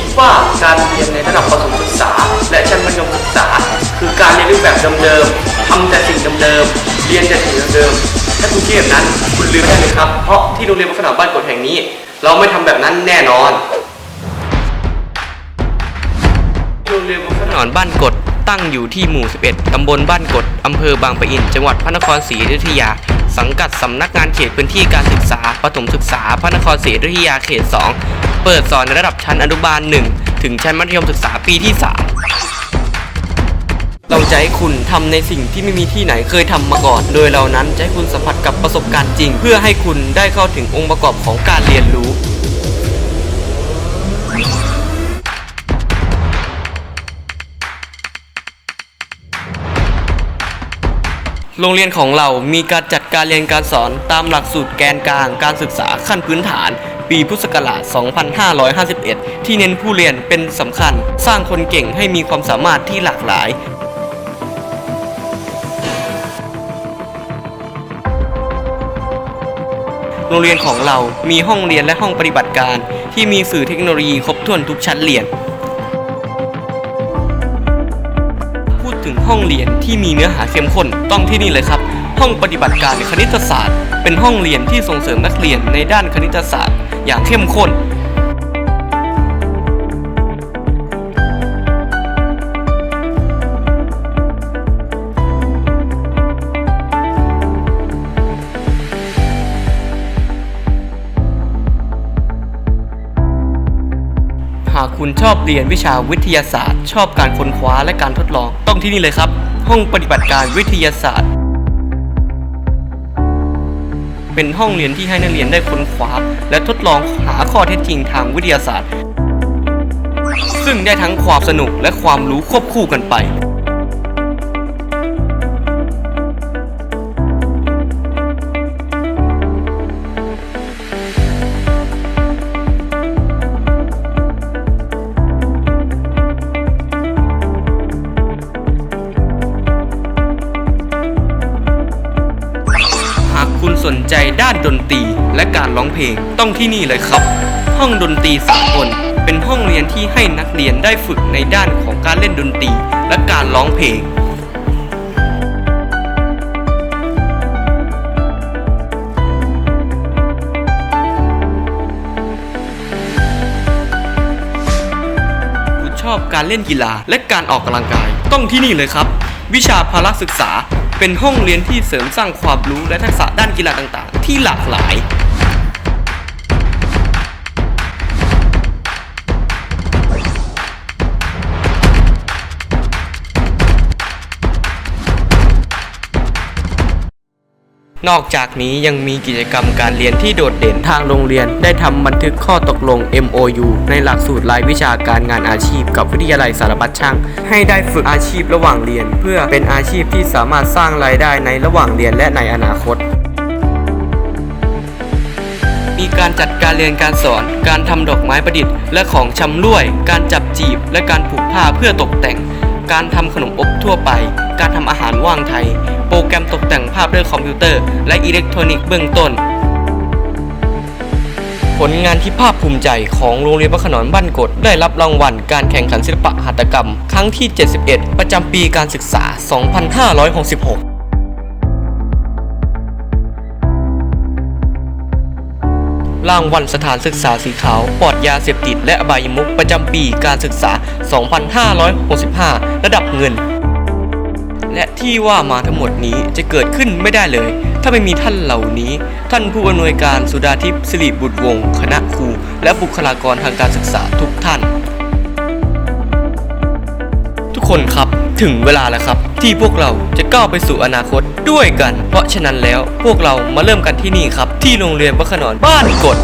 คิดว่าการเรียนในระดับประถมศึกษา และชั้นมัธยมศึกษา คือการเรียนรูปแบบเดิมๆทำแต่สิ่งเดิมๆเรียนแต่สิ่งเดิมๆถ้าคุณคิดแบบนั้นคุณลืมได้เลยครับ เพราะที่โรงเรียนวัดขนอมบ้านกฎแห่งนี้ เราไม่ทำแบบนั้นแน่นอนโรงเรียนวัดขนอนบ้านกฎตั้งอยู่ที่หมู่ 11 ตำบลบ้านกฎอำเภอบางปะอิน จังหวัดพระนครศรีอยุธยา สังกัดสำนักงานเขตพื้นที่การศึกษาประถมศึกษาพระนครศรีอยุธยาเขต 2 เปิดสอนในระดับชั้นอนุบาล 1 ถึงชั้นมัธยมศึกษาปีที่ 3 เราจะให้คุณทำในสิ่งที่ไม่มีที่ไหนเคยทำมาก่อน โดยเรานั้นจะให้คุณสัมผัสกับประสบการณ์จริง เพื่อให้คุณได้เข้าถึงองค์ประกอบของการเรียนรู้โรงเรียนของเรามีการจัดการเรียนการสอนตามหลักสูตรแกนกลางการศึกษาขั้นพื้นฐาน ปีพุทธศักราช 2551 ที่เน้นผู้เรียนเป็นสำคัญ สร้างคนเก่งให้มีความสามารถที่หลากหลายโรงเรียนของเรามีห้องเรียนและห้องปฏิบัติการ ที่มีสื่อเทคโนโลยีครบถ้วนทุกชั้นเรียน พูดถึงห้องเรียนที่มีเนื้อหาเข้มข้นต้องที่นี่เลยครับ ห้องปฏิบัติการคณิตศาสตร์ เป็นห้องเรียนที่ส่งเสริมนักเรียนในด้านคณิตศาสตร์ อย่างเข้มข้นหากคุณชอบเรียนวิชาวิทยาศาสตร์ ชอบการค้นคว้าและการทดลองต้องที่นี่เลยครับ ห้องปฏิบัติการวิทยาศาสตร์ เป็นห้องเรียนที่ให้นักเรียนได้ค้นคว้า และทดลองหาข้อเท็จจริงทางวิทยาศาสตร์ ซึ่งได้ทั้งความสนุกและความรู้ควบคู่กันไป คุณสนใจด้านดนตรีและการร้องเพลงต้องที่นี่เลยครับ ห้องดนตรีสากลเป็นห้องเรียนที่ให้นักเรียนได้ฝึกในด้านของการเล่นดนตรีและการร้องเพลงคุณชอบการเล่นกีฬาและการออกกำลังกาย ต้องที่นี่เลยครับ วิชาพละศึกษา เป็นห้องเรียนที่เสริมสร้างความรู้และทักษะด้านกีฬาต่างๆ ที่หลากหลาย นอกจากนี้ยังมีกิจกรรมการเรียนที่โดดเด่นทางโรงเรียน ได้ทำบันทึกข้อตกลง MOU ในหลักสูตรรายวิชาการงานอาชีพ กับวิทยาลัยสารพัดช่าง ให้ได้ฝึกอาชีพระหว่างเรียน เพื่อเป็นอาชีพที่สามารถสร้างรายได้ในระหว่างเรียนและในอนาคต มีการจัดการเรียนการสอน การทำดอกไม้ประดิษฐ์ และของชำร่วย การจับจีบ และการผูกผ้าเพื่อตกแต่ง การทำขนมอบทั่วไป การทำอาหารว่างไทย โปรแกรมตกแต่งภาพด้วยคอมพิวเตอร์ และอิเล็กทรอนิกส์เบื้องต้น ผลงานที่ภาคภูมิใจของโรงเรียนพระขนอนบ้านกด ได้รับรางวัลการแข่งขันศิลปะหัตถกรรม ครั้งที่ 71 ประจำปีการศึกษา 2566 รางวัลสถานศึกษาสีขาวปลอดยาเสพติดและอบายมุขประจำปีการศึกษา 2565 ระดับเงิน และที่ว่ามาทั้งหมดนี้จะเกิดขึ้นไม่ได้เลย ถ้าไม่มีท่านเหล่านี้ ท่านผู้อำนวยการสุดาทิพย์สิริบุตรวงศ์คณะครู และบุคลากรทางการศึกษาทุกท่าน ทุกคนครับ ถึงเวลาแล้วครับ ที่พวกเราจะก้าวไปสู่อนาคตด้วยกัน เพราะฉะนั้นแล้วพวกเรามาเริ่มกันที่นี่ครับ ที่โรงเรียนวัคขนอนบ้านกฎ